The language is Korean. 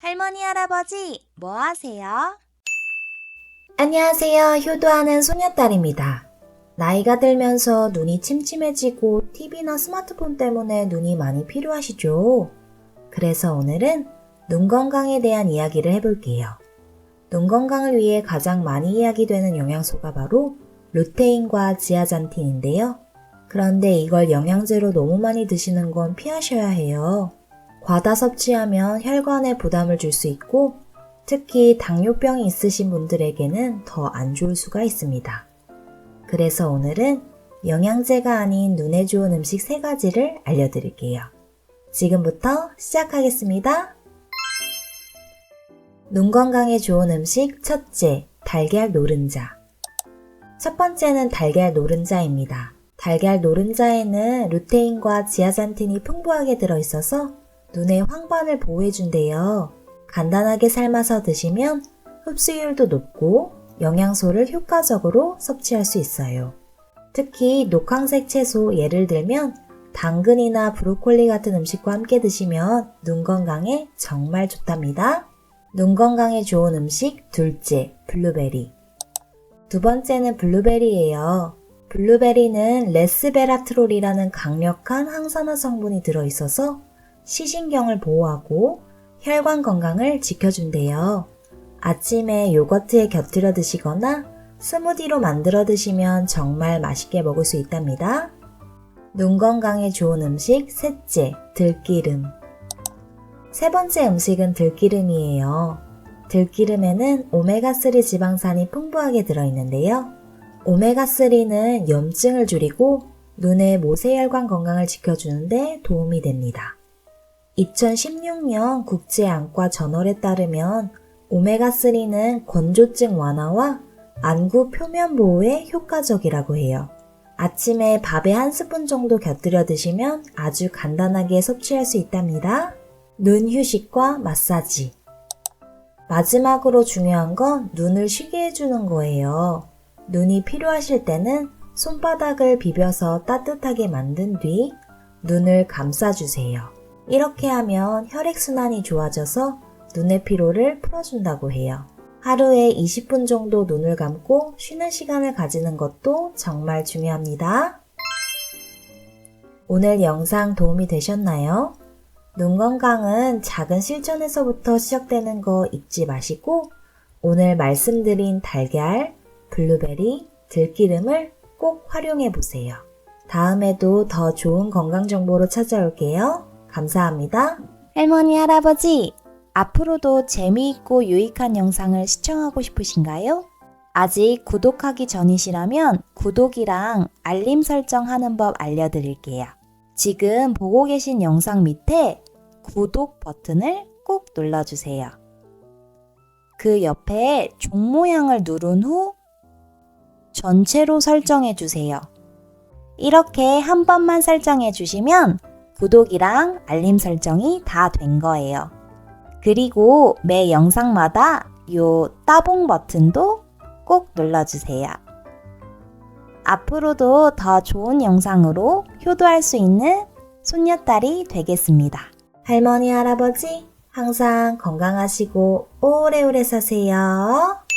할머니, 할아버지, 뭐 하세요? 안녕하세요. 효도하는 소녀딸입니다. 나이가 들면서 눈이 침침해지고 TV나 스마트폰 때문에 눈이 많이 필요하시죠? 그래서 오늘은 눈 건강에 대한 이야기를 해볼게요. 눈 건강을 위해 가장 많이 이야기되는 영양소가 바로 루테인과 지아잔틴인데요. 그런데 이걸 영양제로 너무 많이 드시는 건 피하셔야 해요. 과다 섭취하면 혈관에 부담을 줄 수 있고 특히 당뇨병이 있으신 분들에게는 더 안 좋을 수가 있습니다. 그래서 오늘은 영양제가 아닌 눈에 좋은 음식 3가지를 알려드릴게요. 지금부터 시작하겠습니다. 눈 건강에 좋은 음식 첫째, 달걀 노른자. 첫 번째는 달걀 노른자입니다. 달걀 노른자에는 루테인과 지아잔틴이 풍부하게 들어있어서 눈의 황반을 보호해준대요. 간단하게 삶아서 드시면 흡수율도 높고 영양소를 효과적으로 섭취할 수 있어요. 특히 녹황색 채소 예를 들면 당근이나 브로콜리 같은 음식과 함께 드시면 눈 건강에 정말 좋답니다. 눈 건강에 좋은 음식 둘째, 블루베리. 두 번째는 블루베리예요. 블루베리는 레스베라트롤이라는 강력한 항산화 성분이 들어있어서 시신경을 보호하고 혈관 건강을 지켜준대요. 아침에 요거트에 곁들여 드시거나 스무디로 만들어 드시면 정말 맛있게 먹을 수 있답니다. 눈 건강에 좋은 음식 셋째, 들기름. 세 번째 음식은 들기름이에요. 들기름에는 오메가3 지방산이 풍부하게 들어있는데요. 오메가3는 염증을 줄이고 눈의 모세혈관 건강을 지켜주는데 도움이 됩니다. 2016년 국제안과 저널에 따르면 오메가3는 건조증 완화와 안구 표면 보호에 효과적이라고 해요. 아침에 밥에 한 스푼 정도 곁들여 드시면 아주 간단하게 섭취할 수 있답니다. 눈 휴식과 마사지. 마지막으로 중요한 건 눈을 쉬게 해주는 거예요. 눈이 필요하실 때는 손바닥을 비벼서 따뜻하게 만든 뒤 눈을 감싸주세요. 이렇게 하면 혈액순환이 좋아져서 눈의 피로를 풀어준다고 해요. 하루에 20분 정도 눈을 감고 쉬는 시간을 가지는 것도 정말 중요합니다. 오늘 영상 도움이 되셨나요? 눈 건강은 작은 실천에서부터 시작되는 거 잊지 마시고 오늘 말씀드린 달걀, 블루베리, 들기름을 꼭 활용해 보세요. 다음에도 더 좋은 건강 정보로 찾아올게요. 감사합니다. 할머니, 할아버지, 앞으로도 재미있고 유익한 영상을 시청하고 싶으신가요? 아직 구독하기 전이시라면 구독이랑 알림 설정하는 법 알려드릴게요. 지금 보고 계신 영상 밑에 구독 버튼을 꼭 눌러주세요. 그 옆에 종 모양을 누른 후 전체로 설정해 주세요. 이렇게 한 번만 설정해 주시면 구독이랑 알림 설정이 다 된 거예요. 그리고 매 영상마다 요 따봉 버튼도 꼭 눌러주세요. 앞으로도 더 좋은 영상으로 효도할 수 있는 손녀딸이 되겠습니다. 할머니, 할아버지, 항상 건강하시고 오래오래 사세요.